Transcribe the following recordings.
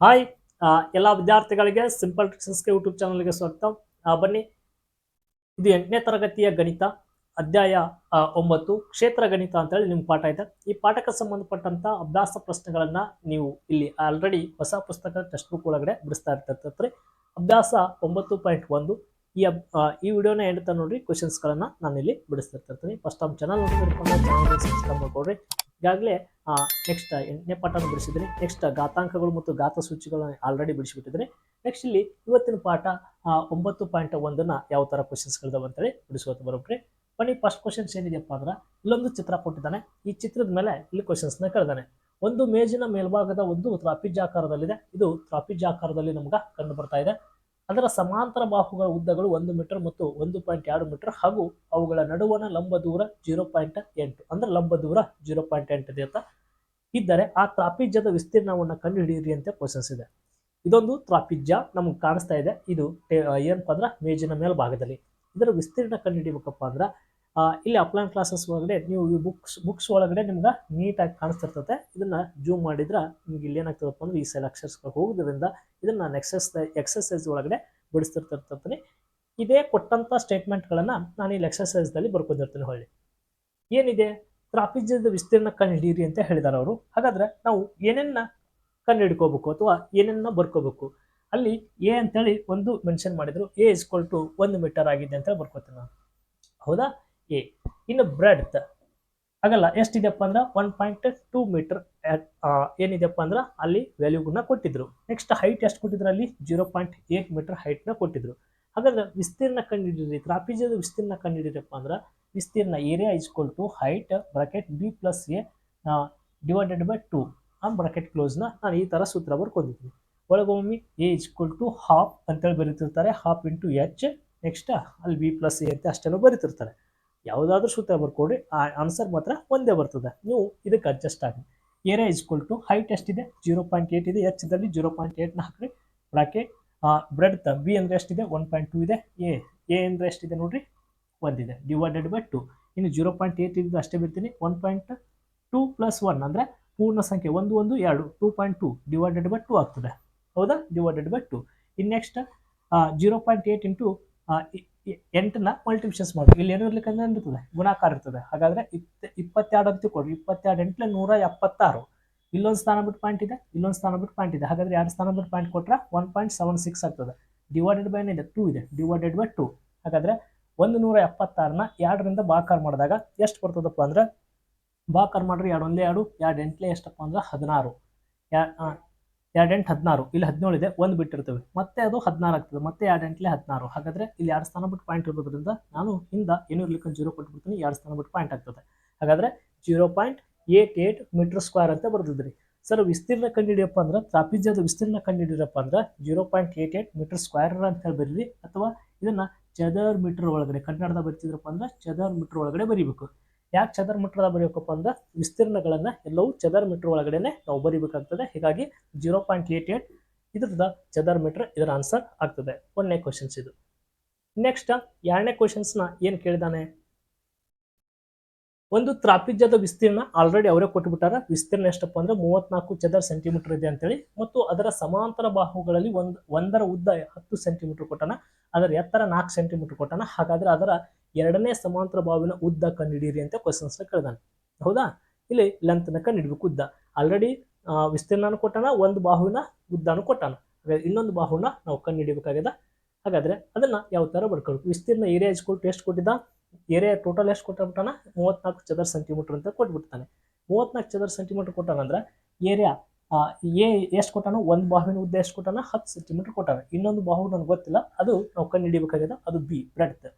Hi ಎಲ್ಲ ವಿದ್ಯಾರ್ಥಿಗಳಿಗೆ simple ಟ್ರಿಕ್ಸಸ್ಗೆ YouTube ಚಾನಲ್ಗೆ ಸ್ವಾಗತ. ಬನ್ನಿ. ಇದು ಎಂಟನೇ ತರಗತಿಯ ಗಣಿತ, ಅಧ್ಯಾಯ ಒಂಬತ್ತು, ಕ್ಷೇತ್ರ ಗಣಿತ ಅಂತೇಳಿ ನಿಮ್ಮ ಪಾಠ ಇದೆ ಈ ಪಾಠಕ್ಕೆ ಸಂಬಂಧಪಟ್ಟಂತ ಅಭ್ಯಾಸ ಪ್ರಶ್ನೆಗಳನ್ನ ನೀವು ಇಲ್ಲಿ ಆಲ್ರೆಡಿ ಹೊಸ ಪುಸ್ತಕ ಟೆಕ್ಸ್ಟ್ ಬುಕ್ ಒಳಗಡೆ ಬಿಡಿಸ್ತಾ ಇರ್ತೈತೆ ಅಭ್ಯಾಸ ಒಂಬತ್ತು ಪಾಯಿಂಟ್ ಒಂದು. ಈ ಅಬ್ ಈ ವಿಡಿಯೋನ ಹೇಳ್ತಾ ನೋಡ್ರಿ ಇಲ್ಲಿ ಬಿಡಿಸ್ತಿರ್ತೀನಿ ಫಸ್ಟ್ ನಮ್ಮ ಚಾನಲ್ ನೋಡ್ತಿರ್ಕೊಂಡು ಚಾನಲ್ಗೆ ಸಬ್ಸ್ಕ್ರೈಬ್ ಮಾಡ್ಕೊಡ್ರಿ. ಈಗಾಗಲೇ ನೆಕ್ಸ್ಟ್ ಎಂಟನೇ ಪಾಠನ ಬಿಡಿಸಿದ್ದೀನಿ. ನೆಕ್ಸ್ಟ್ ಘಾತಾಂಕಗಳು ಮತ್ತು ಘಾತ ಸೂಚಿಗಳನ್ನು ಆಲ್ರೆಡಿ ಬಿಡಿಸಿಬಿಟ್ಟಿದ್ದೀನಿ. ನೆಕ್ಸ್ಟ್ ಇಲ್ಲಿ ಇವತ್ತಿನ ಪಾಠ ಒಂಬತ್ತು ಪಾಯಿಂಟ್ ಒಂದನ್ನ ಯಾವ ಥರ ಕ್ವಶನ್ಸ್ಗಳಿದಾವೆ ಅಂತೇಳಿ ಬಿಡಿಸುವಂತ ಬರೋಬ್ರಿ ಬನ್ನಿ ಫಸ್ಟ್ ಕ್ವಶನ್ಸ್ ಏನಿದೆಯಪ್ಪ ಅಂದ್ರೆ, ಇಲ್ಲೊಂದು ಚಿತ್ರ ಕೊಟ್ಟಿದ್ದಾನೆ. ಈ ಚಿತ್ರದ ಮೇಲೆ ಇಲ್ಲಿ ಕ್ವಶನ್ಸ್ನ ಕೇಳಿದಾನೆ. ಒಂದು ಮೇಜಿನ ಮೇಲ್ಭಾಗದ ಒಂದು ತ್ರಾಪಿಜ್ ಆಕಾರದಲ್ಲಿದೆ ಇದು ತ್ರಾಪಿಜ್ ಆಕಾರದಲ್ಲಿ ನಮ್ಗೆ ಕಂಡು ಬರ್ತಾ ಇದೆ. ಅದರ ಸಮಾಂತರ ಬಾಹುಗಳ ಉದ್ದಗಳು ಒಂದು ಮೀಟರ್ ಮತ್ತು ಒಂದು ಪಾಯಿಂಟ್ ಎರಡು ಮೀಟರ್ ಹಾಗೂ ಅವುಗಳ ನಡುವಣ ಲಂಬ ದೂರ ಜೀರೋ ಪಾಯಿಂಟ್ ಎಂಟು. ಅಂದ್ರೆ ಲಂಬ ದೂರ ಜೀರೋ ಪಾಯಿಂಟ್ ಎಂಟು ಅಂತ ಇದ್ದರೆ ಆ ತ್ರಾಪಿಜ್ಯದ ವಿಸ್ತೀರ್ಣವನ್ನು ಕಂಡುಹಿಡಿಯಿರಿ ಅಂತ ಕ್ವಶನ್ಸ್ ಇದೆ. ಇದೊಂದು ತ್ರಾಪಿಜ್ಯ ನಮ್ಗೆ ಕಾಣಿಸ್ತಾ ಇದೆ. ಇದು ಏನಪ್ಪ ಅಂದ್ರೆ ಮೇಜಿನ ಮೇಲ್ಭಾಗದಲ್ಲಿ. ಇದರ ವಿಸ್ತೀರ್ಣ ಕಂಡುಹಿಡಿಬೇಕಪ್ಪ ಅಂದ್ರೆ ಆ, ಇಲ್ಲಿ ಅಪ್ಲೈನ್ ಕ್ಲಾಸಸ್ ಒಳಗಡೆ ನೀವು ಈ ಬುಕ್ಸ್ ಬುಕ್ಸ್ ಒಳಗಡೆ ನಿಮ್ಗೆ ನೀಟಾಗಿ ಕಾಣಿಸ್ತಿರ್ತದೆ ಇದನ್ನು ಜೂಮ್ ಮಾಡಿದ್ರೆ ನಿಮ್ಗೆ ಇಲ್ಲಿ ಏನಾಗ್ತದಪ್ಪ ಅಂದ್ರೆ ಈ ಸೈಲ್ ಅಕ್ಷರ್ಸ್ಗಳು ಹೋಗೋದ್ರಿಂದ ಇದನ್ನ ನಾನು ಎಕ್ಸಸ್ ಎಕ್ಸಸೈಸ್ ಒಳಗಡೆ ಬಿಡಿಸ್ತಿರ್ತಿರ್ತೀನಿ ಇದೇ ಕೊಟ್ಟಂಥ ಸ್ಟೇಟ್ಮೆಂಟ್ಗಳನ್ನು ನಾನು ಇಲ್ಲಿ ಎಕ್ಸಸೈಸ್ದಲ್ಲಿ ಬರ್ಕೊಂಡಿರ್ತೀನಿ ಹೊಳ್ಳಿ. ಏನಿದೆ? ತ್ರಾಪಿಜ್ಯದ ವಿಸ್ತೀರ್ಣ ಕಂಡುಹಿಡಿಯಿರಿ ಅಂತ ಹೇಳಿದಾರೆ ಅವರು. ಹಾಗಾದ್ರೆ ನಾವು ಏನೇನ ಕಂಡುಹಿಡ್ಕೋಬೇಕು ಅಥವಾ ಏನನ್ನ ಬರ್ಕೋಬೇಕು? ಅಲ್ಲಿ ಎ ಅಂತೇಳಿ ಒಂದು ಮೆನ್ಷನ್ ಮಾಡಿದ್ರು. ಎ ಇಸ್ಕೊಲ್ ಟು ಒಂದು ಮೀಟರ್ ಆಗಿದೆ ಅಂತ ಬರ್ಕೋತೀನಿ ನಾನು. ಹೌದಾ? ಎ ಇನ್ನು ಬ್ರೆಡ್ತ್ ಆಗಲ್ಲ. ಎಷ್ಟಿದೆಯಪ್ಪ ಅಂದ್ರೆ ಒನ್ ಪಾಯಿಂಟ್ ಟೂ ಮೀಟರ್ ಏನಿದೆಯಪ್ಪ ಅಂದ್ರೆ ಅಲ್ಲಿ ವ್ಯಾಲ್ಯೂಗಳನ್ನ ಕೊಟ್ಟಿದ್ರು. ನೆಕ್ಸ್ಟ್ ಹೈಟ್ ಎಷ್ಟು ಕೊಟ್ಟಿದ್ರು ಅಲ್ಲಿ? ಜೀರೋ ಪಾಯಿಂಟ್ ಏಟ್ ಮೀಟರ್ ಹೈಟ್ನ ಕೊಟ್ಟಿದ್ರು. ಹಾಗಾದ್ರೆ ವಿಸ್ತೀರ್ಣ ಕಂಡುಹಿಡಿದ್ರಿ ತ್ರಾಪಿಜದ ವಿಸ್ತೀರ್ಣ ಕಂಡುಹಿಡಿದ್ರಪ್ಪ ಅಂದ್ರೆ ವಿಸ್ತೀರ್ಣ area equal to height bracket B plus A divided by two ಆ ಬ್ರಾಕೆಟ್ ಕ್ಲೋಸ್ನ ನಾನು ಈ ಥರ ಸೂತ್ರ ಬರ್ಕೊಂಡಿದ್ದೀನಿ. ಒಳಗೊಮ್ಮೆ ಎ ಇಸ್ಕೊಲ್ ಟು ಹಾಫ್ ಅಂತೇಳಿ ಬರೀತಿರ್ತಾರೆ. ಹಾಫ್ ಇಂಟು ಎಚ್ ನೆಕ್ಸ್ಟ್ ಅಲ್ಲಿ ಬಿ ಪ್ಲಸ್ ಎ ಅಂತ ಅಷ್ಟೆಲ್ಲ ಬರೀತಿರ್ತಾರೆ. ಯಾವುದಾದ್ರೂ ಸೂತ್ರ ಬರ್ಕೊಡ್ರಿ, ಆ ಆನ್ಸರ್ ಮಾತ್ರ ಒಂದೇ ಬರ್ತದೆ. ನೀವು ಇದಕ್ಕೆ ಅಡ್ಜಸ್ಟ್ ಆಗಿ ಏರಿಯಾ ಇಸ್ಕೊಲ್ ಟು ಹೈಟ್ ಎಷ್ಟಿದೆ? ಜೀರೋ ಪಾಯಿಂಟ್ ಏಟ್ ಇದೆ. ಎಚ್ ಇದ್ದಲ್ಲಿ ಜೀರೋ ಪಾಯಿಂಟ್ ಏಟ್ನ ಹಾಕ್ರಿ. ಬ್ರೆಡ್ ಬಿ ಅಂದರೆ ಎಷ್ಟಿದೆ? ಒನ್ ಪಾಯಿಂಟ್ ಟೂ ಇದೆ. ಎ ಎ ಅಂದರೆ ಎಷ್ಟಿದೆ ನೋಡ್ರಿ? ಒಂದಿದೆ. ಡಿವೈಡೆಡ್ ಬೈ ಟು ಇನ್ನು ಜೀರೋ ಪಾಯಿಂಟ್ ಏಟ್ ಇದ್ದು ಅಷ್ಟೇ ಬಿಡ್ತೀನಿ. One point two plus one ಅಂದರೆ ಪೂರ್ಣ ಸಂಖ್ಯೆ ಒಂದು ಒಂದು, ಎರಡು. Two point two divided by two ಆಗ್ತದೆ. ಹೌದಾ? ಡಿವೈಡೆಡ್ ಬೈ ಟು ಇನ್ನು next zero point eight into ಎಂಟನ್ನ ಮಲ್ಟಿಪ್ಷನ್ಸ್ ಮಾಡಿ ಇಲ್ಲಿ ಏನು ಇರ್ಲಿಕ್ಕೆ ಅಂದ್ರೆ ಇರ್ತದೆ, ಗುಣಾಕಾರ ಇರ್ತದೆ. ಹಾಗಾದ್ರೆ ಇಪ್ಪ ಇಪ್ಪತ್ತೆರಡು ಅಂತ ಕೊಡಿ ಇಪ್ಪತ್ತೆರಡು, ಎಂಟ್ಲೆ ನೂರ ಎಪ್ಪತ್ತಾರು. ಇಲ್ಲೊಂದು ಸ್ಥಾನ ಬಿಟ್ಟು ಪಾಯಿಂಟ್ ಇದೆ, ಇಲ್ಲೊಂದು ಸ್ಥಾನ ಬಿಟ್ಟು ಪಾಯಿಂಟ್ ಇದೆ. ಹಾಗಾದ್ರೆ ಎರಡು ಸ್ಥಾನ ಬಿಟ್ಟು ಪಾಯಿಂಟ್ ಕೊಟ್ರೆ ಒನ್ ಪಾಯಿಂಟ್ ಸೆವೆನ್ ಸಿಕ್ಸ್ ಆಗ್ತದೆ. ಡಿವೈಡೆಡ್ ಬೈ ಏನಿದೆ ಟೂ ಇದೆ. ಡಿವೈಡೆಡ್ ಬೈ ಟೂ ಹಾಗಾದ್ರೆ ಒಂದು ನೂರ ಎಪ್ಪತ್ತಾರನ್ನ ಎರಡರಿಂದ ಬಾಕಾರ್ ಮಾಡಿದಾಗ ಎಷ್ಟು ಬರ್ತದಪ್ಪ ಅಂದ್ರೆ ಬಾಕಾರ ಮಾಡ್ರಿ ಎರಡು ಒಂದೇ ಎರಡು ಎರಡು ಎಂಟ್ಲೆ ಎಷ್ಟಪ್ಪ ಅಂದ್ರೆ ಹದಿನಾರು. ಎರಡು ಎಂಟು ಹದಿನಾರು. ಇಲ್ಲಿ ಹದಿನೇಳು ಇದೆ, ಒಂದು ಬಿಟ್ಟಿರ್ತವೆ. ಮತ್ತೆ ಅದು ಹದಿನಾರು ಆಗ್ತದೆ, ಮತ್ತೆ ಎರಡು ಎಂಟ್ಲೆ ಹದಿನಾರು. ಹಾಗಾದ್ರೆ ಇಲ್ಲಿ ಎರಡು ಸ್ಥಾನ ಬಿಟ್ಟು ಪಾಯಿಂಟ್ ಇರೋದ್ರಿಂದ ನಾನು ಹಿಂದ ಏನು ಇರ್ಲಿಕ್ಕೆ ಜೀರೋ ಕೊಟ್ಬಿಡ್ತೀನಿ ಎರಡು ಸ್ಥಾನ ಬಿಟ್ಟು ಪಾಯಿಂಟ್ ಆಗ್ತದೆ. ಹಾಗಾದ್ರೆ zero point eight eight meter square ಅಂತ ಬರ್ದಿದ್ರಿ. ಸರ್, ವಿಸ್ತೀರ್ಣ ಕಂಡುಹಿಡಿಯಪ್ಪ ಅಂದ್ರೆ ತ್ರಾಪಿಜ್ಯದ ವಿಸ್ತೀರ್ಣ ಕಂಡುಹಿಡಿಯಪ್ಪ ಅಂದ್ರೆ zero point eight eight meter square ಅಂತ ಹೇಳಿ ಬರೀರಿ ಅಥವಾ ಇದನ್ನ ಚದರ್ ಮೀಟರ್ ಒಳಗಡೆ, ಕನ್ನಡದ ಬರ್ತಿದ್ರಪ್ಪ ಅಂದ್ರೆ ಚದರ್ ಮೀಟರ್ ಒಳಗಡೆ ಬರೀಬೇಕು. ಯಾಕೆ ಚದರ್ ಮೀಟರ್ದಾಗ ಬರೆಯೋಕಪ್ಪ ಅಂದ್ರೆ ವಿಸ್ತೀರ್ಣಗಳನ್ನು ಎಲ್ಲವೂ ಚದರ್ ಮೀಟರ್ ಒಳಗಡೆನೆ ನಾವು ಬರೀಬೇಕಾಗ್ತದೆ. ಹೀಗಾಗಿ ಜೀರೋ ಪಾಯಿಂಟ್ ಏಟ್ ಏಟ್ ಇದ್ರದ ಚದರ್ ಮೀಟರ್ ಇದರ ಆನ್ಸರ್ ಆಗ್ತದೆ. ಒಂದನೇ ಕ್ವಶನ್ಸ್ ಇದು. ನೆಕ್ಸ್ಟ್ ಎರಡನೇ ಕ್ವಶನ್ಸ್ನ ಏನು ಕೇಳಿದಾನೆ? ಒಂದು ತ್ರಾಪಿಜ್ಯದ ವಿಸ್ತೀರ್ಣ ಆಲ್ರೆಡಿ ಅವರೇ ಕೊಟ್ಟುಬಿಟ್ಟಾರ ವಿಸ್ತೀರ್ಣ ಎಷ್ಟಪ್ಪ ಅಂದ್ರೆ ಮೂವತ್ನಾಲ್ಕು ಚದರ್ ಸೆಂಟಿಮೀಟರ್ ಇದೆ ಅಂತೇಳಿ. ಮತ್ತು ಅದರ ಸಮಾಂತರ ಬಾಹುಗಳಲ್ಲಿ ಒಂದು, ಒಂದರ ಉದ್ದ ಹತ್ತು ಸೆಂಟಿಮೀಟರ್ ಕೊಟ್ಟಾನ ಅದರ ಎತ್ತರ ನಾಲ್ಕು ಸೆಂಟಿಮೀಟರ್ ಕೊಟ್ಟಾನ ಹಾಗಾದ್ರೆ ಅದರ ಎರಡನೇ ಸಮಾಂತರ ಬಾವಿನ ಉದ್ದ ಕಂಡುಹಿಡಿಯಿರಿ ಅಂತ ಕ್ವಶನ್ಸ್ ಕೇಳಿದಾನೆ. ಹೌದಾ? ಇಲ್ಲಿ ಲೆಂತ್ನ ಕಂಡುಹಿಡಬೇಕು ಉದ್ದ. ಆಲ್ರೆಡಿ ವಿಸ್ತೀರ್ಣನೂ ಕೊಟ್ಟಾನ ಒಂದು ಬಾಹುವಿನ ಉದ್ದನೂ ಕೊಟ್ಟಾನ ಇನ್ನೊಂದು ಬಾಹುನ ನಾವು ಕಂಡುಹಿಡಿಬೇಕಾಗಿದೆ ಹಾಗಾದ್ರೆ ಅದನ್ನ ಯಾವ ತರ ಬರ್ಕೊಳ್ಬೇಕು ವಿಸ್ತೀರ್ಣ ಏರಿಯಾ ಎಷ್ಟು ಕೊಟ್ಟಿದ್ದ? ಏರಿಯಾ ಟೋಟಲ್ ಎಷ್ಟು ಕೊಟ್ಟಬಿಟ್ಟಾನ ಮೂವತ್ನಾಲ್ಕು ಚದರ ಸೆಂಟಿಮೀಟರ್ ಅಂತ ಕೊಟ್ಬಿಡ್ತಾನೆ. ಮೂವತ್ನಾಲ್ಕು ಚದರ ಸೆಂಟಿಮೀಟರ್ ಕೊಟ್ಟಾನಂದ್ರೆ ಏರಿಯಾ ಎ ಎಷ್ಟು ಕೊಟ್ಟಾನ? ಒಂದು ಬಾಹುವಿನ ಉದ್ದ ಎಷ್ಟು ಕೊಟ್ಟಾನ? ಹತ್ತು ಸೆಂಟಿಮೀಟರ್ ಕೊಟ್ಟಾನ. ಇನ್ನೊಂದು ಬಾಹು ನನಗೆ ಗೊತ್ತಿಲ್ಲ. ಅದು ನಾವು ಕಣ್ಣು ಹಿಡಿಬೇಕಾಗಿದೆ. ಅದು ಬಿ ಬ್ರೆಡ್ತ್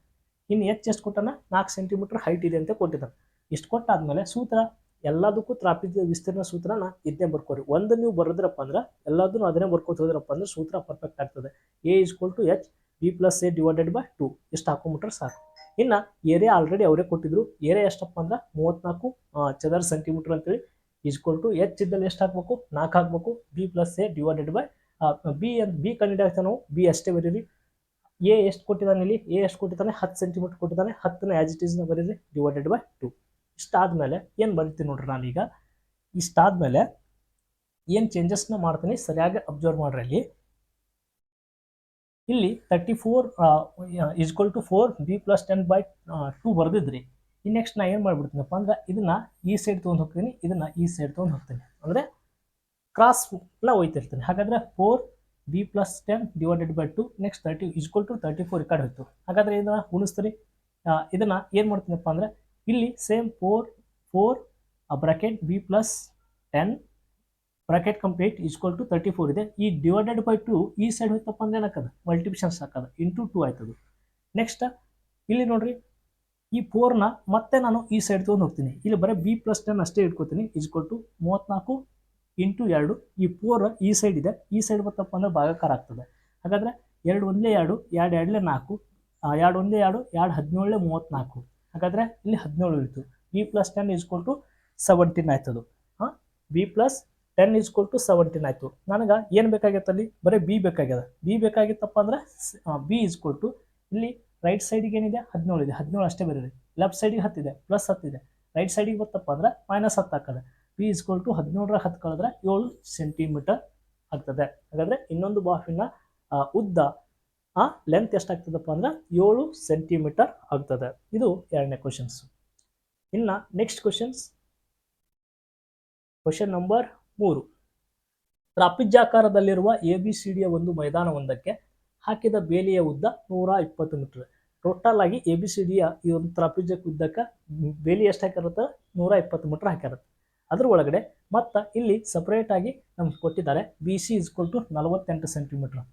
ಇನ್ನು ಎಚ್ ಎಷ್ಟು ಕೊಟ್ಟಾನ? ನಾಲ್ಕು ಸೆಂಟಿಮೀಟರ್ ಹೈಟ್ ಇದೆ ಅಂತ ಕೊಟ್ಟಿದ್ದಾನೆ. ಇಷ್ಟು ಕೊಟ್ಟಾದ್ಮೇಲೆ ಸೂತ್ರ, ಎಲ್ಲದಕ್ಕೂ ತ್ರಾಪಿದ ವಿಸ್ತೀರ್ಣ ಸೂತ್ರನ ಇದನ್ನೇ ಬರ್ಕೋರಿ. ಒಂದು ನೀವು ಬರೆದ್ರಪ್ಪ ಅಂದ್ರೆ, ಎಲ್ಲದನ್ನು ಅದನ್ನೇ ಬರ್ಕೋತ ಹೋದ್ರಪ್ಪ ಅಂದ್ರೆ ಸೂತ್ರ ಪರ್ಫೆಕ್ಟ್ ಆಗ್ತದೆ. A is equal to H B plus A divided by two ಇಷ್ಟು ಹಾಕೊಂಬಿಟ್ರೆ ಸಾಕು. ಇನ್ನು ಏರಿಯಾ ಆಲ್ರೆಡಿ ಅವರೇ ಕೊಟ್ಟಿದ್ರು. ಏರಿಯಾ ಎಷ್ಟಪ್ಪ ಅಂದ್ರೆ ಮೂವತ್ನಾಲ್ಕು ಚದರ ಸೆಂಟಿಮೀಟರ್ ಅಂತೇಳಿ. ಈಜ್ಕೊಲ್ ಟು ಎಚ್ ಇದ್ದಲ್ಲಿ ಎಷ್ಟು ಹಾಕ್ಬೇಕು? ನಾಲ್ಕು ಹಾಕ್ಬೇಕು. B plus A divided by B ಅಂತ ಬಿ ಕಂಡಿಡಿಯಾಗ್ತಾ ನಾವು ಬಿ ಅಷ್ಟೇ ಬರೀರಿ. ಎ ಎಷ್ಟು ಕೊಟ್ಟಿದ್ದಾನೆ ಇಲ್ಲಿ? ಎ ಎಷ್ಟು ಕೊಟ್ಟಿದ್ದಾನೆ? ಹತ್ತು ಸೆಂಟಿಮೀಟರ್ ಕೊಟ್ಟಿದ್ದಾನೆ. ಹತ್ತನ ಆ್ಯಸ್ ಇಟ್ ಈಸ್ನ ಬರೀರಿ ಡಿವೈಡೆಡ್ ಬೈ ಟು ಇಷ್ಟಾದ್ಮೇಲೆ ಏನು ಬರಿತೀನಿ ನೋಡ್ರಿ ನಾನೀಗ? ಇಷ್ಟಾದ್ಮೇಲೆ ಏನು ಚೇಂಜಸ್ನ ಮಾಡ್ತೀನಿ, ಸರಿಯಾಗಿ ಅಬ್ಸರ್ವ್ ಮಾಡ್ರಿ ಅಲ್ಲಿ. ಇಲ್ಲಿ thirty four equal to four B plus ten by two ಬರೆದಿದ್ರಿ. ಈ ನೆಕ್ಸ್ಟ್ ನಾ ಏನು ಮಾಡ್ಬಿಡ್ತೀನಪ್ಪ ಅಂದ್ರೆ ಇದನ್ನ ಈ ಸೈಡ್ ತೊಗೊಂಡು ಹೋಗ್ತೀನಿ, ಇದನ್ನ ಈ ಸೈಡ್ ತೊಗೊಂಡು ಹೋಗ್ತೀನಿ. ಅಂದರೆ ಕ್ರಾಸ್ ಎಲ್ಲ ಒಯ್ತಿರ್ತೀನಿ. ಹಾಗಾದರೆ four B plus ten divided by two next thirty equal to thirty four ಈ ಕಡೆ ಹೋಯ್ತು. ಹಾಗಾದರೆ ಇದನ್ನ ಉಳಿಸ್ತೀರಿ ಇದನ್ನ ಏನು ಮಾಡ್ತೀನಪ್ಪ ಅಂದರೆ ಇಲ್ಲಿ same four four bracket B plus ten bracket complete equal to thirty four ಇದೆ. ಈ ಡಿವೈಡೆಡ್ ಬೈ ಟು ಈ ಸೈಡ್ ಹೋಯ್ತಪ್ಪ ಅಂದ್ರೆ ಏನಕ್ಕದ ಮಲ್ಟಿಪ್ಲಿಷನ್ಸ್ ಸಾಕದ ಇಂಟು ಟು ಆಯ್ತದ. ನೆಕ್ಸ್ಟ್ ಇಲ್ಲಿ ನೋಡ್ರಿ, ಈ ಫೋರ್ನ ಮತ್ತೆ ನಾನು ಈ ಸೈಡ್ ತೊಗೊಂಡು ಹೋಗ್ತೀನಿ. ಇಲ್ಲಿ ಬರೀ ಬಿ ಪ್ಲಸ್ ಟೆನ್ ಅಷ್ಟೇ ಇಟ್ಕೋತೀನಿ. ಈಕ್ವಲ್ ಟು ಮೂವತ್ತ್ನಾಲ್ಕು ಇಂಟು ಎರಡು. ಈ ಫೋರ್ ಈ ಸೈಡ್ ಇದೆ. ಈ ಸೈಡ್ ಬರ್ತಪ್ಪ ಅಂದ್ರೆ ಭಾಗಾಕಾರ ಆಗ್ತದೆ. ಹಾಗಾದ್ರೆ ಎರಡು ಒಂದೇ ಎರಡು ಎರಡು ಎರಡಲೇ ನಾಲ್ಕು ಎರಡು ಒಂದೇ ಎರಡು ಎರಡು ಹದಿನೇಳೇ ಮೂವತ್ತ್ನಾಲ್ಕು ಹಾಗಾದ್ರೆ ಇಲ್ಲಿ ಹದಿನೇಳು ಇತ್ತು B plus ten is equal to seventeen ಆಯ್ತದು. ಹಾಂ? B plus ten is equal to seventeen ಆಯಿತು. ನನಗೆ ಏನು ಬೇಕಾಗಿತ್ತು ಅಲ್ಲಿ? ಬರೀ ಬಿ ಬೇಕಾಗ್ಯದ. ಬಿ ಬೇಕಾಗಿತ್ತಪ್ಪ ಅಂದ್ರೆ ಬಿ ಈಸ್ಕೊಲ್ ಟು ಇಲ್ಲಿ ರೈಟ್ ಸೈಡಿಗೆ ಏನಿದೆ? ಹದಿನೇಳು ಇದೆ. ಹದಿನೇಳು ಅಷ್ಟೇ ಬರೀರಿ. ಲೆಫ್ಟ್ ಸೈಡಿಗೆ ಹತ್ತಿದೆ ಪ್ಲಸ್ ಹತ್ತಿದೆ ರೈಟ್ ಸೈಡಿಗೆ ಬತ್ತಪ್ಪ ಅಂದ್ರೆ ಮೈನಸ್ ಹತ್ತು ಹಾಕದೆ ಬಿ ಈಸ್ಕೊಲ್ ಟು ಹದಿನೇಳರ ಹತ್ತು ಕಳೆದ್ರೆ ಏಳು ಸೆಂಟಿಮೀಟರ್ ಆಗ್ತದೆ. ಹಾಗಾದರೆ ಇನ್ನೊಂದು ಬಾಫಿನ ಉದ್ದ, ಆ ಲೆಂತ್ ಎಷ್ಟಾಗ್ತದಪ್ಪ ಅಂದ್ರೆ ಏಳು ಸೆಂಟಿಮೀಟರ್ ಆಗ್ತದೆ. ಇದು ಎರಡನೇ ಕ್ವಶನ್ಸ್ ಇನ್ನು ನೆಕ್ಸ್ಟ್ ಕ್ವಶನ್ಸ್ ಕ್ವಶನ್ ನಂಬರ್ ಮೂರು. ಟ್ರಾಪಿಜಾಕಾರದಲ್ಲಿರುವ ಎ ಬಿ ಸಿ ಡಿಯ ಒಂದು ಮೈದಾನವೊಂದಕ್ಕೆ ಹಾಕಿದ ಬೇಲಿಯ ಉದ್ದ ನೂರ ಇಪ್ಪತ್ತು ಮೀಟರ್. ಟೋಟಲ್ ಆಗಿ ಎ ಬಿ ಸಿ ಡಿಯ ಈ ಒಂದು ತ್ರಾಪಿಜಕ್ಕೆ ಉದ್ದಕ್ಕೆ ಬೇಲಿ ಎಷ್ಟು ಹಾಕಿರುತ್ತೆ? ನೂರ ಇಪ್ಪತ್ತು ಮೀಟರ್ ಹಾಕಿರುತ್ತೆ. ಅದ್ರ ಒಳಗಡೆ ಮತ್ತು ಇಲ್ಲಿ ಸಪ್ರೇಟಾಗಿ ನಮ್ಗೆ ಕೊಟ್ಟಿದ್ದಾರೆ ಬಿ ಸಿ ಇಸ್ ಟು ನಲವತ್ತೆಂಟು ಸೆಂಟಿಮೀಟರ್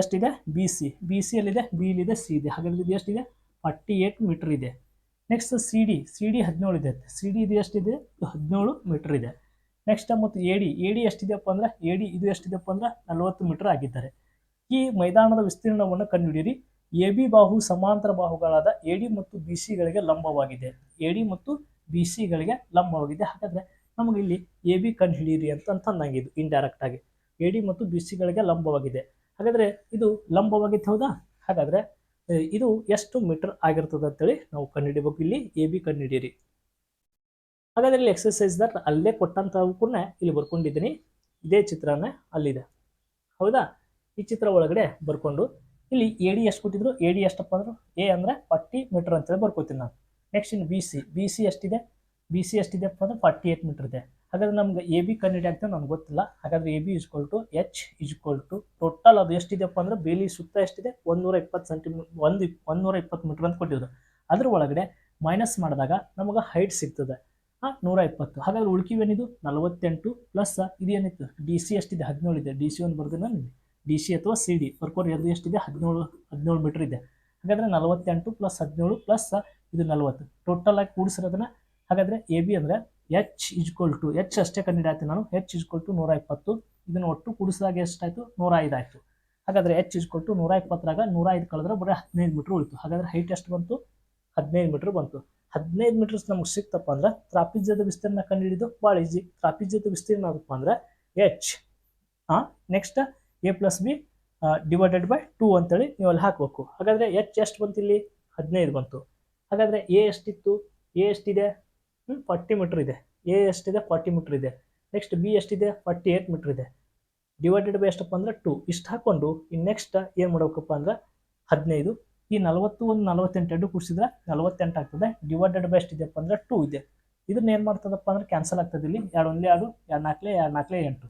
ಎಷ್ಟಿದೆ? ಬಿ ಸಿ ಬಿ ಸಿ ಎಲ್ಲಿದೆ ಬಿ ಇಲ್ಲಿದೆ ಸಿ ಇದೆ. ಹಾಗಾದ್ರೆ ಇದು ಎಷ್ಟಿದೆ? ಫಾರ್ಟಿ ಏಟ್ ಮೀಟ್ರ್ ಇದೆ. Next C D C D ಹದಿನೇಳು ಇದೆ. ಸಿ ಡಿ ಇದು ಎಷ್ಟಿದೆ? ಹದಿನೇಳು ಮೀಟ್ರ್ ಇದೆ. ನೆಕ್ಸ್ಟ್ ಮತ್ತು ಎ ಡಿ ಎ ಡಿ ಎಷ್ಟಿದೆಯಪ್ಪ ಅಂದ್ರೆ ಎ ಡಿ ಇದು ಎಷ್ಟಿದೆಯಪ್ಪ ಅಂದ್ರೆ ನಲವತ್ತು ಮೀಟರ್ ಆಗಿದ್ದಾರೆ. ಈ ಮೈದಾನದ ವಿಸ್ತೀರ್ಣವನ್ನು ಕಂಡುಹಿಡಿಯಿರಿ. ಎ ಬಿ ಬಾಹು ಸಮಾಂತರ ಬಾಹುಗಳಾದ ಎ ಡಿ ಮತ್ತು ಬಿ ಸಿಗಳಿಗೆ ಲಂಬವಾಗಿದೆ. ಎ ಡಿ ಮತ್ತು ಬಿ ಸಿಗಳಿಗೆ ಲಂಬವಾಗಿದೆ. ಹಾಗಾದ್ರೆ ನಮಗೆ ಇಲ್ಲಿ ಎ ಬಿ ಕಂಡುಹಿಡಿಯಿರಿ ಅಂತ ಅಂತಂದಂಗಿದ್ದು ಇಂಡೈರೆಕ್ಟ್ ಆಗಿ. ಎ ಡಿ ಮತ್ತು ಬಿ ಸಿಗಳಿಗೆ ಲಂಬವಾಗಿದೆ. ಹಾಗಾದರೆ ಇದು ಲಂಬವಾಗಿತ್ತು ಹೌದಾ? ಹಾಗಾದರೆ, ಇದು ಎಷ್ಟು ಮೀಟರ್ ಆಗಿರ್ತದೆ ಅಂತೇಳಿ ನಾವು ಕಂಡುಹಿಡಿಬೇಕು ಇಲ್ಲಿ ಎ ಬಿ ಕಂಡುಹಿಡಿಯಿರಿ. ಹಾಗಾದ್ರೆ ಇಲ್ಲಿ ಎಕ್ಸಸೈಸ್ ದಟ್ ಅಲ್ಲೇ ಕೊಟ್ಟಂತ ಕೂಡ ಇಲ್ಲಿ ಬರ್ಕೊಂಡಿದ್ದೀನಿ. ಇದೇ ಚಿತ್ರನೇ ಅಲ್ಲಿದೆ. ಹೌದಾ? ಈ ಚಿತ್ರ ಒಳಗಡೆ ಬರ್ಕೊಂಡು ಇಲ್ಲಿ ಎ ಡಿ ಎಷ್ಟು ಕೊಟ್ಟಿದ್ರು? ಎ ಡಿ ಎಷ್ಟಪ್ಪ ಅಂದ್ರೆ? ಎ ಅಂದರೆ ಫಾರ್ಟಿ ಮೀಟರ್ ಅಂತೇಳಿ ಬರ್ಕೋತೀನಿ ನಾನು. ನೆಕ್ಸ್ಟ್ ಇನ್ನು ಬಿ ಸಿ ಬಿ ಸಿ ಎಷ್ಟಿದೆ? ಬಿ ಸಿ ಎಷ್ಟಿದೆಪ್ಪ ಅಂದ್ರೆ ಫಾರ್ಟಿ ಏಟ್ ಮೀಟರ್ ಇದೆ. ಹಾಗಾದ್ರೆ ನಮ್ಗೆ ಎ ಬಿ ಕನ್ನಡಿ ಅಂತ ನನಗೆ ಗೊತ್ತಿಲ್ಲ. ಹಾಗಾದ್ರೆ A B is equal to H is equal to total ಅದು ಎಷ್ಟಿದೆಪ್ಪ ಅಂದ್ರೆ ಬೇಲಿ ಸುತ್ತ ಎಷ್ಟಿದೆ? ಒಂದೂರ ಇಪ್ಪತ್ತು ಸೆಂಟಿಮೀ ಒಂದು ಒಂದೂರ ಇಪ್ಪತ್ತು ಮೀಟರ್ ಅಂತ ಕೊಟ್ಟಿದ್ರು. ಅದ್ರ ಒಳಗಡೆ ಮೈನಸ್ ಮಾಡಿದಾಗ ನಮಗೆ ಹೈಟ್ ಸಿಗ್ತದೆ. ಹಾಂ ನೂರ ಇಪ್ಪತ್ತು ಹಾಗಾದ್ರೆ ಉಳ್ಕಿವೇನಿದು ನಲವತ್ತೆಂಟು ಪ್ಲಸ್ ಇದೇನಿತ್ತು ಡಿ ಸಿ ಎಷ್ಟಿದೆ? ಹದಿನೇಳು ಇದೆ. ಡಿ ಸಿ ಒಂದು ಬರ್ದಿನ ಡಿ ಸಿ ಅಥವಾ ಸಿ ಡಿ ವರ್ಕೋರ್ ಎರಡು ಎಷ್ಟಿದೆ? ಹದಿನೇಳು ಹದಿನೇಳು ಮೀಟರ್ ಇದೆ. ಹಾಗಾದ್ರೆ ನಲವತ್ತೆಂಟು ಪ್ಲಸ್ ಹದಿನೇಳು ಪ್ಲಸ್ ಇದು ನಲವತ್ತು. ಟೋಟಲ್ ಆಗಿ ಕೂಡಿಸಿರೋದನ್ನ ಹಾಗಾದ್ರೆ ಎ ಬಿ ಅಂದ್ರೆ H is equal to H ಅಷ್ಟೇ ಕಂಡಿಡ್ಯಾತೀನಿ ನಾನು. ಎಚ್ ಇಜ್ಕೊಲ್ ಟು ನೂರ ಇಪ್ಪತ್ತು ಇದನ್ನು ಒಟ್ಟು ಕೂಡಿಸಿದಾಗ ಎಷ್ಟಾಯಿತು? ನೂರ ಐದು ಆಯಿತು. ಹಾಗಾದ್ರೆ ಎಚ್ ಇಜ್ಕೊಲ್ ಟು ನೂರ ಇಪ್ಪತ್ತರಾಗ ನೂರ ಐದು ಕಳೆದ್ರೆ ಬರೀ ಹದಿನೈದು ಮೀಟ್ರ್ ಉಳಿತು. ಹಾಗಾದ್ರೆ ಹೈಟ್ ಎಷ್ಟು ಬಂತು? ಹದಿನೈದು ಮೀಟ್ರ್ ಬಂತು. ಹದಿನೈದು ಮೀಟರ್ಸ್ ನಮ್ಗೆ ಸಿಕ್ತಪ್ಪ ಅಂದ್ರೆ ತ್ರಾಪಿಜ್ಯದ ವಿಸ್ತೀರ್ಣ ಕಂಡುಹಿಡಿದು ಭಾಳ ಈಜಿ ತ್ರಾಪಿಜ್ಯದ ವಿಸ್ತೀರ್ಣ ಆಗಪ್ಪ ಅಂದ್ರೆ ಎಚ್ ಹಾಂ next A plus B divided by two ಅಂತೇಳಿ ನೀವು ಅಲ್ಲಿ ಹಾಕಬೇಕು. ಹಾಗಾದ್ರೆ ಎಚ್ ಎಷ್ಟು ಬಂತು ಇಲ್ಲಿ? ಹದಿನೈದು ಬಂತು. ಹಾಗಾದರೆ ಎ ಎಷ್ಟಿತ್ತು? ಎ ಎಷ್ಟಿದೆ? ಹ್ಞೂ ಫಾರ್ಟಿ ಮೀಟ್ರ್ ಇದೆ. ಎ ಎಷ್ಟಿದೆ? ಫಾರ್ಟಿ ಮೀಟ್ರ್ ಇದೆ. ನೆಕ್ಸ್ಟ್ ಬಿ ಎಷ್ಟಿದೆ? ಫಾರ್ಟಿ ಏಟ್ ಮೀಟ್ರ್ ಇದೆ. ಡಿವೈಡೆಡ್ ಬೈ ಎಷ್ಟಪ್ಪ ಅಂದ್ರೆ ಟೂ ಇಷ್ಟು ಹಾಕ್ಕೊಂಡು ಇನ್ನು ನೆಕ್ಸ್ಟ್ ಏನು ಮಾಡ್ಬೇಕಪ್ಪ ಅಂದ್ರೆ ಹದಿನೈದು. ಈ ನಲವತ್ತು ಒಂದು ನಲವತ್ತೆಂಟು ಎರಡು ಕೂಡಿಸಿದ್ರೆ ನಲವತ್ತೆಂಟು ಆಗ್ತದೆ. ಡಿವೈಡೆಡ್ ಬೈ ಎಷ್ಟಿದೆಪ್ಪ ಅಂದ್ರೆ ಟೂ ಇದೆ. ಇದನ್ನ ಏನು ಮಾಡ್ತದಪ್ಪ ಅಂದ್ರೆ ಕ್ಯಾನ್ಸಲ್ ಆಗ್ತದೆ ಇಲ್ಲಿ. ಎರಡು ಒಂದೇ ಎರಡು ಎರಡು ನಾಲ್ಕಲೇ ಎರಡು ನಾಲ್ಕಲೇ ಎಂಟು.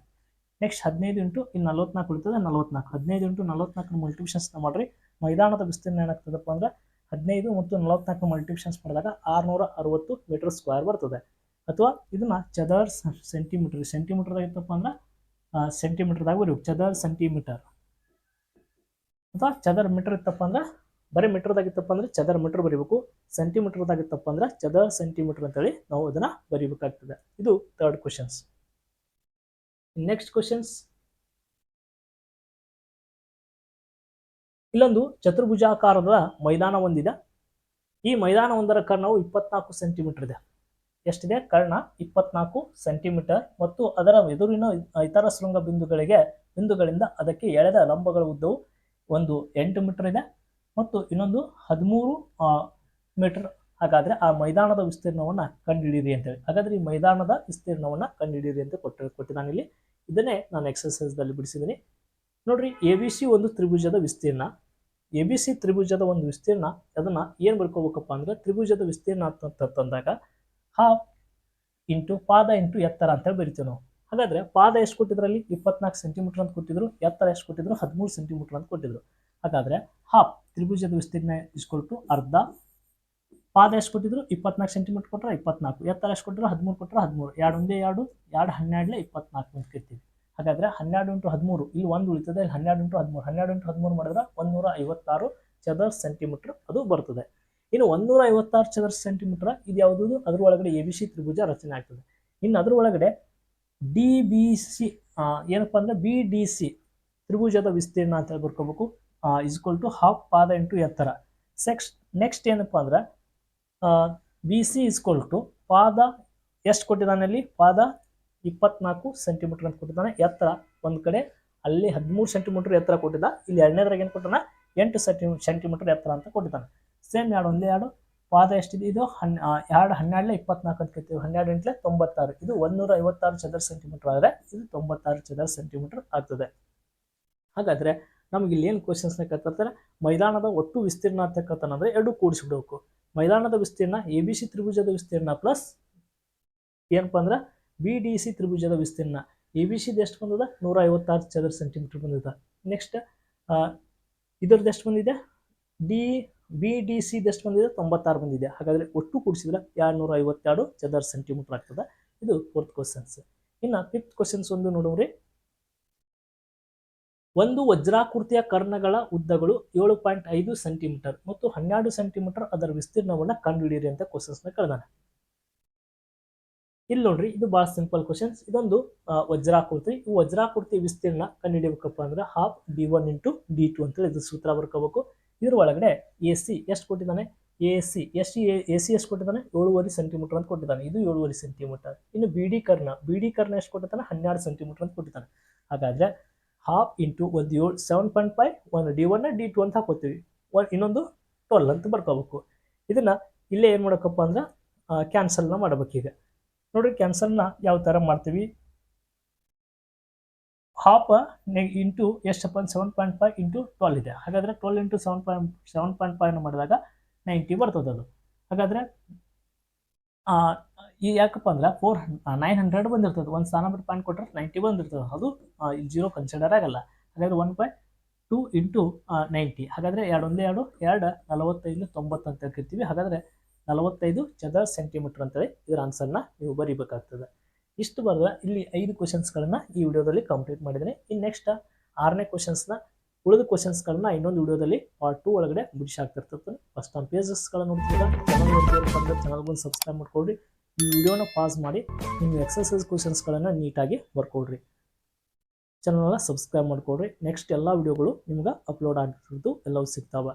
ನೆಕ್ಸ್ಟ್ ಹದಿನೈದು ಇಂಟು ಇಲ್ಲಿ ನಲವತ್ನಾಲ್ಕು ಉಳಿತದೆ ನಲವತ್ನಾಲ್ಕು. ಹದಿನೈದು ಇಂಟು ನಲವತ್ನಾಲ್ಕು ಮಲ್ಟಿಪ್ಷನ್ಸ್ನ ಮಾಡಿರಿ. ಮೈದಾನದ ವಿಸ್ತೀರ್ಣ ಏನಾಗ್ತದಪ್ಪ ಅಂದ್ರೆ ಹದಿನೈದು ಮತ್ತು ನಲವತ್ನಾಲ್ಕು ಮಲ್ಟಿಪ್ಷನ್ಸ್ ಮಾಡಿದಾಗ ಆರುನೂರ ಅರವತ್ತು ಮೀಟರ್ ಸ್ಕ್ವೇರ್ ಬರ್ತದೆ. ಅಥವಾ ಇದನ್ನು ಚದರ್ ಸೆಂಟಿಮೀಟರ್ ಸೆಂಟಿಮೀಟರ್ದಾಗ ಇತ್ತಪ್ಪ ಅಂದ್ರೆ ಸೆಂಟಿಮೀಟರ್ದಾಗ ಬರೀ ಚದರ್ ಸೆಂಟಿಮೀಟರ್ ಅಥವಾ ಚದರ್ ಮೀಟರ್ ಇತ್ತಪ್ಪ ಅಂದ್ರೆ ಬರೀ ಮೀಟರ್ದಾಗಿತ್ತಪ್ಪ ಅಂದ್ರೆ ಚದರ ಮೀಟರ್ ಬರೀಬೇಕು ಸೆಂಟಿಮೀಟರ್ದಾಗಿತ್ತಪ್ಪ ಅಂದ್ರೆ ಚದರ ಸೆಂಟಿಮೀಟರ್ ಅಂತೇಳಿ ನಾವು ಅದನ್ನ ಬರೀಬೇಕಾಗ್ತದೆ. ಇದು ಥರ್ಡ್ ಕ್ವಶನ್ಸ್ ನೆಕ್ಸ್ಟ್ ಕ್ವಶನ್ಸ್ ಇಲ್ಲೊಂದು ಚತುರ್ಭುಜಾಕಾರದ ಮೈದಾನ ಹೊಂದಿದೆ ಈ ಮೈದಾನ ಒಂದರ ಕರ್ಣವು ಇಪ್ಪತ್ನಾಲ್ಕು ಸೆಂಟಿಮೀಟರ್ ಇದೆ. ಎಷ್ಟಿದೆ? ಕರ್ಣ ಇಪ್ಪತ್ನಾಲ್ಕು ಸೆಂಟಿಮೀಟರ್ ಮತ್ತು ಅದರ ಎದುರಿನ ಇತರ ಶೃಂಗ ಬಿಂದುಗಳಿಗೆ ಬಿಂದುಗಳಿಂದ ಅದಕ್ಕೆ ಎಳೆದ ಲಂಬಗಳ ಉದ್ದವು ಒಂದು ಎಂಟು ಮೀಟರ್ ಇದೆ. ಮತ್ತು ಇನ್ನೊಂದು ಹದಿಮೂರು ಮೀಟರ್. ಹಾಗಾದರೆ ಆ ಮೈದಾನದ ವಿಸ್ತೀರ್ಣವನ್ನು ಕಂಡುಹಿಡಿಯಿರಿ ಅಂತೇಳಿ. ಹಾಗಾದ್ರೆ ಈ ಮೈದಾನದ ವಿಸ್ತೀರ್ಣವನ್ನು ಕಂಡುಹಿಡಿಯಿರಿ ಅಂತ ಕೊಟ್ಟು ಕೊಟ್ಟಿದ್ದಾನೆ ಇಲ್ಲಿ ಇದನ್ನೇ ನಾನು ಎಕ್ಸಸೈಸ್ದಲ್ಲಿ ಬಿಡಿಸಿದ್ದೀನಿ. ನೋಡ್ರಿ ಎ ಬಿ ಸಿ ಒಂದು ತ್ರಿಭುಜದ ವಿಸ್ತೀರ್ಣ. ಎ ಬಿ ಸಿ ತ್ರಿಭುಜದ ಒಂದು ವಿಸ್ತೀರ್ಣ, ಅದನ್ನು ಏನು ಬರ್ಕೋಬೇಕಪ್ಪ ಅಂದ್ರೆ ತ್ರಿಭುಜದ ವಿಸ್ತೀರ್ಣ ಅಂತ ತಂದಾಗ ಹಾಫ್ ಇಂಟು ಪಾದ ಇಂಟು ಎತ್ತರ ಅಂತೇಳಿ ಬರಿತೀವಿ ನಾವು. ಹಾಗಾದರೆ ಪಾದ ಎಷ್ಟು ಕೊಟ್ಟಿದ್ರಲ್ಲಿ? ಇಪ್ಪತ್ನಾಲ್ಕು ಸೆಂಟಿಮೀಟರ್ ಅಂತ ಕೊಟ್ಟಿದ್ರು, ಎತ್ತರ ಎಷ್ಟು ಕೊಟ್ಟಿದ್ರು? ಹದಿಮೂರು ಸೆಂಟಿಮೀಟರ್ ಅಂತ ಕೊಟ್ಟಿದ್ರು. ಹಾಗಾದ್ರೆ ಹಾಫ್ ತ್ರಿಭುಜದ ವಿಸ್ತೀರ್ಣ ಇಸ್ಕೊಲ್ ಟು ಅರ್ಧ. ಪಾದ ಎಷ್ಟು ಕೊಟ್ಟಿದ್ರು? ಇಪ್ಪತ್ನಾಲ್ಕು ಸೆಂಟಿಮೀಟರ್ ಕೊಟ್ಟರೆ ಇಪ್ಪತ್ನಾಲ್ಕು. ಎತ್ತರ ಎಷ್ಟು ಕೊಟ್ಟರು ಹದಿಮೂರು ಕೊಟ್ಟರೆ ಹದಿಮೂರು. ಎರಡು ಒಂದೇ ಎರಡು ಎರಡು ಹನ್ನೆರಡಲೇ ಇಪ್ಪತ್ನಾಲ್ಕು ಹಾಗಾದರೆ ಹಾಗಾದ್ರೆ ಹನ್ನೆರಡು ಇಂಟು ಹದಿಮೂರು, ಇಲ್ಲಿ ಒಂದು ಉಳಿತದೆ, ಇಲ್ಲಿ ಹನ್ನೆರಡು ಇಂಟು ಹದಿಮೂರು. ಹನ್ನೆರಡು ಇಂಟು ಹದಿಮೂರು ಮಾಡಿದ್ರೆ ಒಂದೂರ ಐವತ್ತಾರು ಚದರ್ ಸೆಂಟಿಮೀಟರ್ ಅದು ಬರ್ತದೆ. ಇನ್ನು ಒಂದೂರ ಐವತ್ತಾರು ಚದರ್ ಸೆಂಟಿಮೀಟರ್ ಇದು ಯಾವುದು ಅದ್ರ ಒಳಗಡೆ ಎ ಬಿ ಸಿ ತ್ರಿಭುಜ ರಚನೆ ಆಗ್ತದೆ. ಇನ್ನು ಅದ್ರ ಒಳಗಡೆ ಡಿ ಬಿ ಸಿ ಏನಪ್ಪ ಅಂದರೆ ಬಿ ಡಿ ಸಿ ತ್ರಿಭುಜದ ವಿಸ್ತೀರ್ಣ ಅಂತ ಹೇಳಿ ಬರ್ಕೋಬೇಕು ಇಸ್ಕೊಲ್ ಟು ಹಾಫ್ ಪಾದ ಇಂಟು ಎತ್ತರ ಸೆಕ್ಸ್ ನೆಕ್ಸ್ಟ್ ಏನಪ್ಪ ಅಂದ್ರೆ ಬಿ ಸಿ ಇಸ್ಕೊಲ್ ಟು ಪಾದ ಎಷ್ಟು ಕೊಟ್ಟಿದ್ದಾನೆ ಅಲ್ಲಿ? ಪಾದ ಇಪ್ಪತ್ನಾಲ್ಕು ಸೆಂಟಿಮೀಟರ್ ಅಂತ ಕೊಟ್ಟಿದ್ದಾನೆ. ಎತ್ತರ ಒಂದು ಕಡೆ ಅಲ್ಲಿ ಹದಿಮೂರು ಸೆಂಟಿಮೀಟರ್ ಎತ್ತರ ಕೊಟ್ಟಿದ್ದ. ಇಲ್ಲಿ ಎರಡನೇದ್ರಾಗ ಏನು ಕೊಟ್ಟಾನ ಎಂಟು ಸೆಂಟಿ ಸೆಂಟಿಮೀಟರ್ ಎತ್ತರ ಅಂತ ಕೊಟ್ಟಿದ್ದಾನೆ. ಸೇಮ್ ಎರಡು, ಒಂದೇ ಎರಡು. ಪಾದ ಎಷ್ಟಿದೆ ಇದು? ಹನ್ ಎರಡು ಹನ್ನೆರಡಲೆ ಇಪ್ಪತ್ನಾಲ್ಕು ಅಂತ ಕೇಳ್ತೀವಿ. ಹನ್ನೆರಡು ಎಂಟ್ಲೆ ತೊಂಬತ್ತಾರು. ಇದು ಒಂದೂರ ಐವತ್ತಾರು ಚದರ ಸೆಂಟಿಮೀಟರ್ ಆದರೆ ಇದು ತೊಂಬತ್ತಾರು ಚದರ ಸೆಂಟಿಮೀಟರ್ ಆಗ್ತದೆ. ಹಾಗಾದ್ರೆ ನಮ್ಗೆ ಇಲ್ಲಿ ಏನು ಕ್ವಶನ್ಸ್ನ ಕೇಳ್ತಾರೆ ಮೈದಾನದ ಒಟ್ಟು ವಿಸ್ತೀರ್ಣ ಅಂತ ಎರಡು ಕೂಡಿಸ್ಬಿಡಬೇಕು. ಮೈದಾನದ ವಿಸ್ತೀರ್ಣ ಎ ಬಿ ಸಿ ತ್ರಿಭುಜದ ವಿಸ್ತೀರ್ಣ ಪ್ಲಸ್ ಏನಪ್ಪ ಅಂದ್ರೆ ಬಿ ಡಿ ಸಿ ತ್ರಿಭುಜದ ವಿಸ್ತೀರ್ಣ. ಎ ಬಿ ಸಿದು ಎಷ್ಟು ಬಂದದ? ನೂರ ಐವತ್ತಾರು ಚದರ ಸೆಂಟಿಮೀಟರ್ ಬಂದಿದೆ. ನೆಕ್ಸ್ಟ್ ಇದರದ್ದು ಎಷ್ಟು ಬಂದಿದೆ? ಡಿ ಬಿ ಡಿ ಸಿ ಎಷ್ಟು ಬಂದಿದೆ? ತೊಂಬತ್ತಾರು ಬಂದಿದೆ. ಹಾಗಾದರೆ ಒಟ್ಟು ಕೂಡಿಸಿದ್ರೆ ಎರಡು ನೂರ ಐವತ್ತೆರಡು ಚದರ ಸೆಂಟಿಮೀಟರ್ ಆಗ್ತದೆ. ಇದು ಫೋರ್ತ್ ಕ್ವಶನ್ಸ್ ಇನ್ನು ಫಿಫ್ತ್ ಕ್ವಶನ್ಸ್ ಒಂದು ನೋಡೋರಿ ಒಂದು ವಜ್ರಾಕೃತಿಯ ಕರ್ಣಗಳ ಉದ್ದಗಳು ಏಳು ಪಾಯಿಂಟ್ ಐದು ಸೆಂಟಿಮೀಟರ್ ಮತ್ತು ಹನ್ನೆರಡು ಸೆಂಟಿಮೀಟರ್ ಅದರ ವಿಸ್ತೀರ್ಣವನ್ನು ಕಂಡುಹಿಡಿಯಿರಿ ಅಂತ ಕ್ವಶನ್ಸ್ನ ಕೇಳಿದಾನೆ. ಇಲ್ಲಿ ನೋಡ್ರಿ, ಇದು ಭಾಳ ಸಿಂಪಲ್ ಕ್ವಶನ್ಸ್ ಇದೊಂದು ವಜ್ರಾಕೃತಿ. ಈ ವಜ್ರಾಕೃತಿ ವಿಸ್ತೀರ್ಣ ಕಂಡುಹಿಡಿಯಬೇಕಪ್ಪ ಅಂದ್ರೆ half D one into D two ಅಂತೇಳಿ ಇದು ಸೂತ್ರ ಬರ್ಕೋಬೇಕು. ಇದ್ರ ಒಳಗಡೆ ಎ ಸಿ ಎಷ್ಟು ಕೊಟ್ಟಿದ್ದಾನೆ? ಎ ಸಿ ಎಷ್ಟು ಎ ಸಿ ಎಷ್ಟು ಕೊಟ್ಟಿದ್ದಾನೆ? ಏಳುವರೆ ಸೆಂಟಿಮೀಟರ್ ಅಂತ ಕೊಟ್ಟಿದ್ದಾನೆ. ಇದು ಏಳುವರೆ ಸೆಂಟಿಮೀಟರ್. ಇನ್ನು ಬಿ ಡಿ ಕರ್ಣ, ಬಿ ಡಿ ಕರ್ಣ ಎಷ್ಟು ಕೊಟ್ಟಿದ್ದಾನೆ? ಹನ್ನೆರಡು ಸೆಂಟಿಮೀಟರ್ ಅಂತ ಕೊಟ್ಟಿದ್ದಾನೆ. ಹಾಗಾದ್ರೆ ಹಾಫ್ ಇಂಟು ಒಂದು ಏಳು ಸೆವೆನ್ ಪಾಯಿಂಟ್ ಫೈವ್ ಒಂದು ಡಿ ಒನ್ ಡಿ ಟು ಅಂತ ಹಾಕೋತೀವಿ. ಒಂದು ಇನ್ನೊಂದು ಟ್ವೆಲ್ ಅಂತ ಬರ್ಕೋಬೇಕು. ಇದನ್ನು ಇಲ್ಲೇ ಏನು ಮಾಡಬೇಕಪ್ಪ ಅಂದ್ರೆ ಕ್ಯಾನ್ಸಲ್ನ ಮಾಡ್ಬೇಕು ಈಗ. ನೋಡ್ರಿ ಕ್ಯಾನ್ಸಲ್ನ ಯಾವ ಥರ ಮಾಡ್ತೀವಿ? ಹಾಫ್ ಇಂಟು ಎಷ್ಟಪ್ಪ seven point five into twelve ಇದೆ. ಹಾಗಾದರೆ twelve into seven point seven point ಫೈವ್ನ ಮಾಡಿದಾಗ ನೈಂಟಿ ಬರ್ತದೆ ಅದು. ಹಾಗಾದರೆ ಈ ಯಾಕಪ್ಪ ಅಂದ್ರೆ ಫೋರ್ ನೈನ್ ಹಂಡ್ರೆಡ್ ಬಂದಿರ್ತದೆ. ಒಂದು ಸ್ಥಾನ ಪಾಯಿಂಟ್ ಕೊಟ್ಟರೆ ನೈಂಟಿ ಬಂದಿರ್ತದೆ. ಅದು ಜೀರೋ ಕನ್ಸಿಡರ್ ಆಗಲ್ಲ. ಹಾಗಾದ್ರೆ one point two into ninety ಹಾಗಾದರೆ ಎರಡು ಒಂದೇ ಎರಡು ಎರಡು ನಲವತ್ತೈದು ತೊಂಬತ್ತು ಅಂತ ಹೇಳ್ತಿರ್ತೀವಿ ಹಾಗಾದ್ರೆ ನಲವತ್ತೈದು ಚದರ ಸೆಂಟಿಮೀಟರ್ ಅಂತೇಳಿ ಇದರ ಆನ್ಸರ್ನ ನೀವು ಬರೀಬೇಕಾಗ್ತದೆ. ಇಷ್ಟು ಬರೆದ ಇಲ್ಲಿ ಐದು ಕ್ವಶನ್ಸ್ಗಳನ್ನ ಈ ವಿಡಿಯೋದಲ್ಲಿ ಕಂಪ್ಲೀಟ್ ಮಾಡಿದ್ದೀನಿ. ಇನ್ನು ನೆಕ್ಸ್ಟ್ ಆರನೇ ಕ್ವಶನ್ಸ್ನ ಉಳಿದ ಕ್ವಶನ್ಸ್ಗಳನ್ನ ಇನ್ನೊಂದು ವಿಡಿಯೋದಲ್ಲಿ ಪಾರ್ಟ್ ಟೂ ಒಳಗಡೆ ಬಿಡಿಸಿ ಆಗ್ತಿರ್ತದೆ ಫಸ್ಟ್ ನಮ್ಮ ಪೇಜಸ್ಗಳನ್ನ ನೋಡ್ತೀರಾ ಚಾನಲ್ ಸಬ್ಸ್ಕ್ರೈಬ್ ಮಾಡ್ಕೊಳ್ರಿ. ಈ ವಿಡಿಯೋನ ಪಾಸ್ ಮಾಡಿ ನಿಮ್ಮ ಎಕ್ಸಸೈಸ್ ಕ್ವಶನ್ಸ್ಗಳನ್ನು ನೀಟಾಗಿ ಬರ್ಕೊಡ್ರಿ. ಚಾನಲ್ನ ಸಬ್ಸ್ಕ್ರೈಬ್ ಮಾಡ್ಕೊಳ್ರಿ ನೆಕ್ಸ್ಟ್ ಎಲ್ಲ ವಿಡಿಯೋಗಳು ನಿಮ್ಗೆ ಅಪ್ಲೋಡ್ ಆಗಿರೋದು ಎಲ್ಲವೂ ಸಿಗ್ತಾವೆ.